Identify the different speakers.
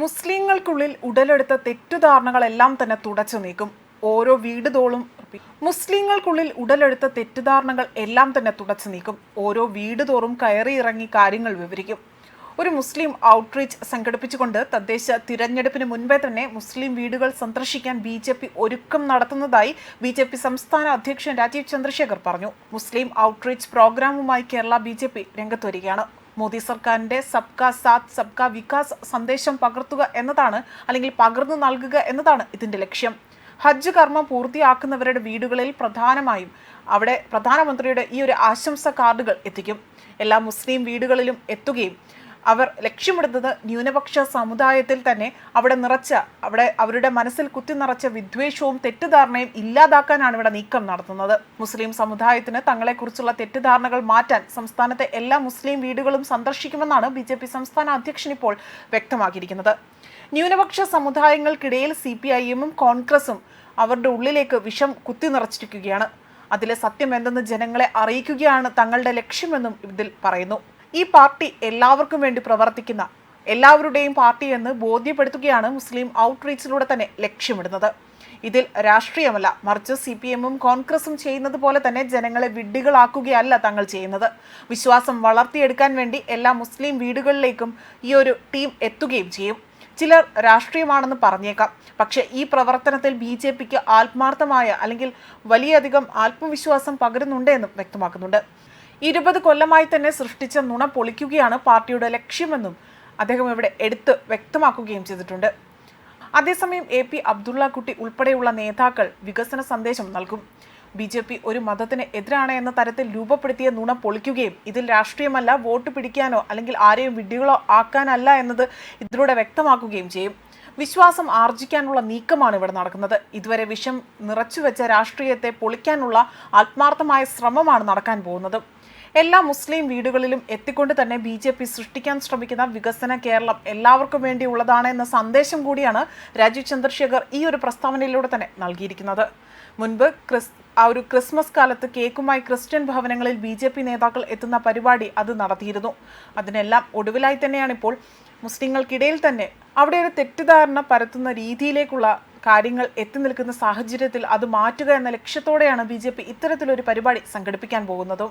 Speaker 1: മുസ്ലിങ്ങൾക്കുള്ളിൽ ഉടലെടുത്ത തെറ്റുധാരണകളെല്ലാം തന്നെ തുടച്ചു നീക്കും. ഓരോ വീട് തോളും മുസ്ലിങ്ങൾക്കുള്ളിൽ ഉടലെടുത്ത തെറ്റിദ്ധാരണകൾ എല്ലാം തന്നെ തുടച്ചു നീക്കും. ഓരോ വീട് തോറും കയറി ഇറങ്ങി കാര്യങ്ങൾ വിവരിക്കും. ഒരു മുസ്ലിം ഔട്ട്റീച്ച് സംഘടിപ്പിച്ചുകൊണ്ട് തദ്ദേശ തിരഞ്ഞെടുപ്പിന് മുൻപേ തന്നെ മുസ്ലിം വീടുകൾ സന്ദർശിക്കാൻ ബി ജെ പി ഒരുക്കം നടത്തുന്നതായി ബി ജെ പി സംസ്ഥാന അധ്യക്ഷൻ രാജീവ് ചന്ദ്രശേഖർ പറഞ്ഞു. മുസ്ലിം outreach പ്രോഗ്രാമുമായി Kerala B J P Modi സർക്കാരിന്റെ സബ്കാ സാത്ത് സബ്കാ വികാസ് സന്ദേശം പകർത്തുക എന്നതാണ് അല്ലെങ്കിൽ പകർന്നു നൽകുക എന്നതാണ് ഇതിന്റെ ലക്ഷ്യം. ഹജ്ജ് കർമ്മം പൂർത്തിയാക്കുന്നവരുടെ വീടുകളിൽ പ്രധാനമായും അവിടെ പ്രധാനമന്ത്രിയുടെ ഈ ഒരു ആശംസ കാർഡുകൾ എത്തിക്കും. എല്ലാ മുസ്ലിം വീടുകളിലും എത്തുകയും അവർ ലക്ഷ്യമിടുന്നത് ന്യൂനപക്ഷ സമുദായത്തിൽ തന്നെ അവിടെ നിറച്ച അവിടെ അവരുടെ മനസ്സിൽ കുത്തി നിറച്ച വിദ്വേഷവും തെറ്റിദ്ധാരണയും ഇല്ലാതാക്കാനാണ് ഇവിടെ നീക്കം നടത്തുന്നത്. മുസ്ലിം സമുദായത്തിന് തങ്ങളെക്കുറിച്ചുള്ള തെറ്റിദ്ധാരണകൾ മാറ്റാൻ സംസ്ഥാനത്തെ എല്ലാ മുസ്ലിം വീടുകളും സന്ദർശിക്കുമെന്നാണ് ബി സംസ്ഥാന അധ്യക്ഷൻ ഇപ്പോൾ വ്യക്തമാക്കിയിരിക്കുന്നത്. ന്യൂനപക്ഷ സമുദായങ്ങൾക്കിടയിൽ സി പി ഐ എമ്മും കോൺഗ്രസും അവരുടെ ഉള്ളിലേക്ക് വിഷം കുത്തി നിറച്ചിരിക്കുകയാണ്. അതിലെ സത്യം എന്തെന്ന് ജനങ്ങളെ അറിയിക്കുകയാണ് തങ്ങളുടെ ലക്ഷ്യമെന്നും ഇതിൽ പറയുന്നു. ഈ പാർട്ടി എല്ലാവർക്കും വേണ്ടി പ്രവർത്തിക്കുന്ന എല്ലാവരുടെയും പാർട്ടി എന്ന് ബോധ്യപ്പെടുത്തുകയാണ് മുസ്ലിം ഔട്ട്റീച്ചിലൂടെ തന്നെ ലക്ഷ്യമിടുന്നത്. ഇതിൽ രാഷ്ട്രീയമല്ല മറിച്ച് സി പി എമ്മും കോൺഗ്രസും ചെയ്യുന്നത് പോലെ തന്നെ ജനങ്ങളെ വിഡ്ഢികളാക്കുകയല്ല തങ്ങൾ ചെയ്യുന്നത്. വിശ്വാസം വളർത്തിയെടുക്കാൻ വേണ്ടി എല്ലാ മുസ്ലിം വീടുകളിലേക്കും ഈ ഒരു ടീം എത്തുകയും ചെയ്യും. ചിലർ രാഷ്ട്രീയമാണെന്ന് പറഞ്ഞേക്കാം പക്ഷെ ഈ പ്രവർത്തനത്തിൽ ബി ജെ പിക്ക് ആത്മാർത്ഥമായ അല്ലെങ്കിൽ വലിയധികം ആത്മവിശ്വാസം പകരുന്നുണ്ട് എന്നും വ്യക്തമാക്കുന്നുണ്ട്. ഇരുപത് കൊല്ലമായി തന്നെ സൃഷ്ടിച്ച നുണ പൊളിക്കുകയാണ് പാർട്ടിയുടെ ലക്ഷ്യമെന്നും അദ്ദേഹം ഇവിടെ എടുത്ത് വ്യക്തമാക്കുകയും ചെയ്തിട്ടുണ്ട്. അതേസമയം എ പി അബ്ദുള്ള കുട്ടി ഉൾപ്പെടെയുള്ള നേതാക്കൾ വികസന സന്ദേശം നൽകും. ബി ജെ പി ഒരു മതത്തിന് എതിരാണ് എന്ന തരത്തിൽ രൂപപ്പെടുത്തിയ നുണ പൊളിക്കുകയും ഇതിൽ രാഷ്ട്രീയമല്ല വോട്ട് പിടിക്കാനോ അല്ലെങ്കിൽ ആരെയും വിഡ്ഢികളോ ആക്കാനല്ല എന്നത് ഇതിലൂടെ വ്യക്തമാക്കുകയും ചെയ്യും. വിശ്വാസം ആർജിക്കാനുള്ള നീക്കമാണ് ഇവിടെ നടക്കുന്നത്. ഇതുവരെ വിഷം നിറച്ചുവെച്ച രാഷ്ട്രീയത്തെ പൊളിക്കാനുള്ള ആത്മാർത്ഥമായ ശ്രമമാണ് നടക്കാൻ പോകുന്നത്. എല്ലാ മുസ്ലിം വീടുകളിലും എത്തിക്കൊണ്ട് തന്നെ ബി ജെ പി സൃഷ്ടിക്കാൻ ശ്രമിക്കുന്ന വികസന കേരളം എല്ലാവർക്കും വേണ്ടിയുള്ളതാണ് എന്ന സന്ദേശം കൂടിയാണ് രാജീവ് ചന്ദ്രശേഖർ ഈ ഒരു പ്രസ്താവനയിലൂടെ തന്നെ നൽകിയിരിക്കുന്നത്. മുൻപ് ക്രിസ് ആ ഒരു ക്രിസ്മസ് കാലത്ത് കേക്കുമായി ക്രിസ്ത്യൻ ഭവനങ്ങളിൽ ബി ജെ പി നേതാക്കൾ എത്തുന്ന പരിപാടി അത് നടത്തിയിരുന്നു. അതിനെല്ലാം ഒടുവിലായി തന്നെയാണ് ഇപ്പോൾ മുസ്ലിങ്ങൾക്കിടയിൽ തന്നെ അവിടെ ഒരു തെറ്റിദ്ധാരണ പരത്തുന്ന രീതിയിലേക്കുള്ള കാര്യങ്ങൾ എത്തി നിൽക്കുന്ന സാഹചര്യത്തിൽ അത് മാറ്റുക എന്ന ലക്ഷ്യത്തോടെയാണ് ബി ജെ പി ഇത്തരത്തിലൊരു പരിപാടി സംഘടിപ്പിക്കാൻ പോകുന്നതും.